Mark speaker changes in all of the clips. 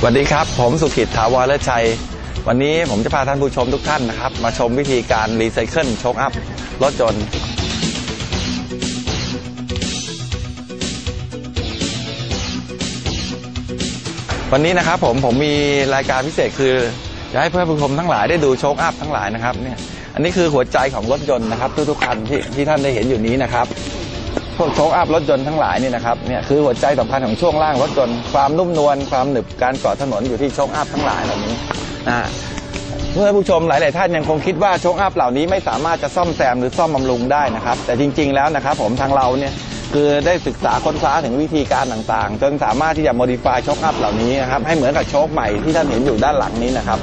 Speaker 1: สวัสดีครับ ผมสุกิจถาวรเลชัย วันนี้ผมจะพาท่านผู้ชมทุกท่านนะครับ มาชมวิธีการรีไซเคิลโชคอัพรถยนต์วันนี้นะครับผมผมมีรายการพิเศษคือจะให้เพื่อนผู้ชมทั้งหลายได้ดูโชคอัพทั้งหลายนะครับเนี่ยอันนี้คือหัวใจของรถยนต์นะครับทุกๆคันที่ที่ท่านได้เห็นอยู่นี้นะครับ พวกโชคอัพรถยนต์ทั้งหลายนี่นะครับเนี่ยคือหัวใจสำคัญของช่วงล่างรถยนต์ความนุ่มนวลความหนึบการเกาะถนนอยู่ที่โชคอัพทั้งหลายเหล่านี้นะเมื่อผู้ชมหลาย ๆ ท่านยังคงคิดว่าโชคอัพเหล่านี้ไม่สามารถจะซ่อมแซมหรือซ่อมบำรุงได้นะครับ แต่จริง ๆ แล้วนะครับ ผมทางเราเนี่ยคือได้ศึกษาค้นคว้าถึงวิธีการต่าง ๆ จนสามารถที่จะ modify โชคอัพเหล่านี้นะครับให้เหมือนกับโชคใหม่ที่ท่านเห็นอยู่ด้านหลังนี้นะครับ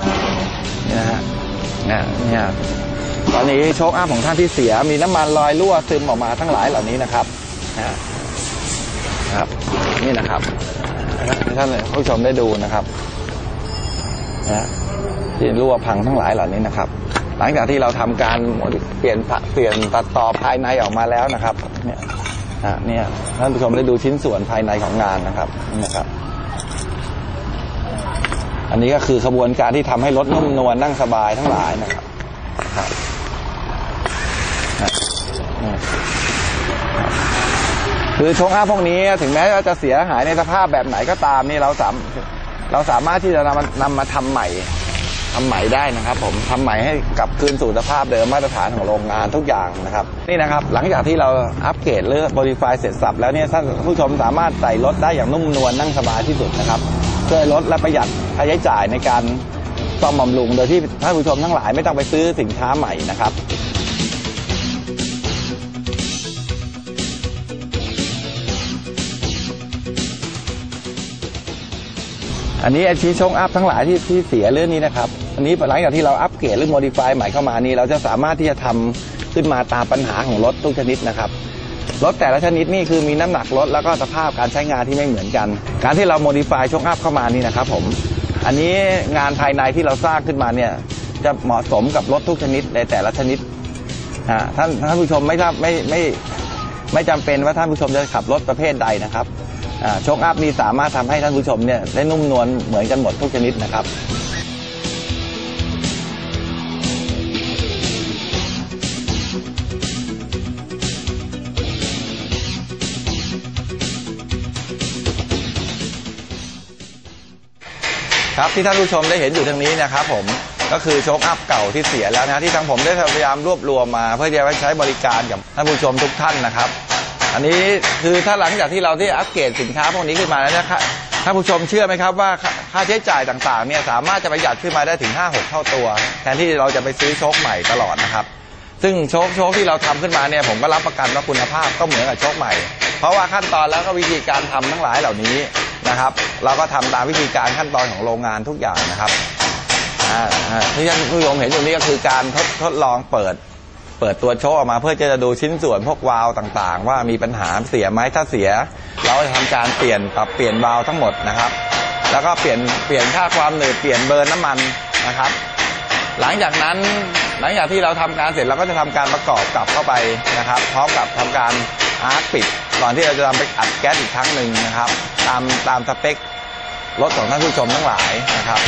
Speaker 1: เนี่ยนะฮะเนี่ยตอนนี้โชคอัพของท่านที่เสียมีน้ำมันลอยรั่วซึมออกมาทั้งหลายเหล่านี้นะครับ นะครับ นี่นะครับให้ท่านผู้ชมได้ดูนะครับนะที่รั่วพังทั้งหลายเหล่านี้นะครับ หลังจากที่เราทำการเปลี่ยนเปลี่ยนตัดต่อภายในออกมาแล้วนะครับ เนี่ยอะเนี่ยท่านผู้ชมได้ดูชิ้นส่วนภายในของงานนะครับนี่นะครับ อันนี้ก็คือขบวนการที่ทำให้รถนุ่มนวลนั่งสบายทั้งหลายนะครับครับ คือชงอัพพวกนี้ถึงแม้ว่าจะเสียหายในสภาพแบบไหนก็ตามนี่เราสามเราสามารถที่จะนำนำมาทำใหม่ทำใหม่ได้นะครับผมทำใหม่ให้กลับคืนสู่สภาพเดิมมาตรฐานของโรงงานทุกอย่างนะครับนี่นะครับหลังจากที่เราอัปเกรดหรือบริฟายเสร็จสับแล้วเนี่ยท่านผู้ชมสามารถใส่รถได้อย่างนุ่มนวลนั่งสบายที่สุดนะครับช่วยลดและประหยัดค่าใช้จ่ายในการซ่อมบำรุง โดยที่ท่านผู้ชมทั้งหลายไม่ต้องไปซื้อสินค้าใหม่นะครับ อันนี้ไอชีชงอัพทั้งหลายที่ที่เสียเรื่องนี้นะครับ อันนี้หลังจากที่เราอัปเกรดหรือโมดิฟายใหม่เข้ามานี่ เราจะสามารถที่จะทำขึ้นมาตามปัญหาของรถทุกชนิดนะครับรถแต่ละชนิดนี่คือมีน้ำหนักรถแล้วก็สภาพการใช้งานที่ไม่เหมือนกัน การที่เราโมดิฟายชงอัพเข้ามานี่นะครับผมอันนี้งานภายในที่เราสร้างขึ้นมาเนี่ยจะเหมาะสมกับรถทุกชนิดในแต่ละชนิดท่านท่านผู้ชมไม่ทราบไม่ไม่ไม่จำเป็นว่าท่านผู้ชมจะขับรถประเภทใดนะครับ โชคอัพนี่สามารถทำให้ท่านผู้ชมเนี่ยได้นุ่มนวลเหมือนกันหมดทุกชนิดนะครับ ครับที่ท่านผู้ชมได้เห็นอยู่ทางนี้นะครับผมก็คือโชคอัพเก่าที่เสียแล้วนะที่ทางผมได้พยายามรวบรวมมา เพื่อจะไว้ใช้บริการกับท่านผู้ชมทุกท่านนะครับ อันนี้คือถ้าหลังจากที่เราที่อัปเกรดสินค้าพวกนี้ขึ้นมาแล้วนะครับท่านผู้ชมเชื่อไหมครับว่าค่าใช้จ่ายต่างๆเนี่ยสามารถจะประหยัดขึ้นมาได้ถึง 5-6 เท่าตัว แทนที่เราจะไปซื้อโชคใหม่ตลอดนะครับ ซึ่งโชคโชคที่เราทำขึ้นมาเนี่ยผมก็รับประกันว่าคุณภาพก็เหมือนกับโชคใหม่ เพราะว่าขั้นตอนแล้วก็วิธีการทำทั้งหลายเหล่านี้นะครับ เราก็ทำตามวิธีการขั้นตอนของโรงงานทุกอย่างนะครับที่ท่านผู้ชมเห็นอยู่นี่ก็คือการทดทดลองเปิด เปิดตัวโชคออกมาเพื่อจะดูชิ้นส่วนพวกวาล์วต่างๆ ว่ามีปัญหาเสียไหมถ้าเสีย เราจะทำการเปลี่ยนปรับเปลี่ยนวาล์วทั้งหมดนะครับ แล้วก็เปลี่ยนเปลี่ยนค่าความหนืดเปลี่ยนเบิร์นน้ำมันนะครับ หลังจากนั้นหลังจากที่เราทำการเสร็จเราก็จะทำการประกอบกลับเข้าไปนะครับ พร้อมกับทำการอาร์ตปิดก่อนที่เราจะทำไปอัดแก๊สอีกครั้งหนึ่งนะครับ ตามตามสเปครถของท่านผู้ชมทั้งหลายนะครับ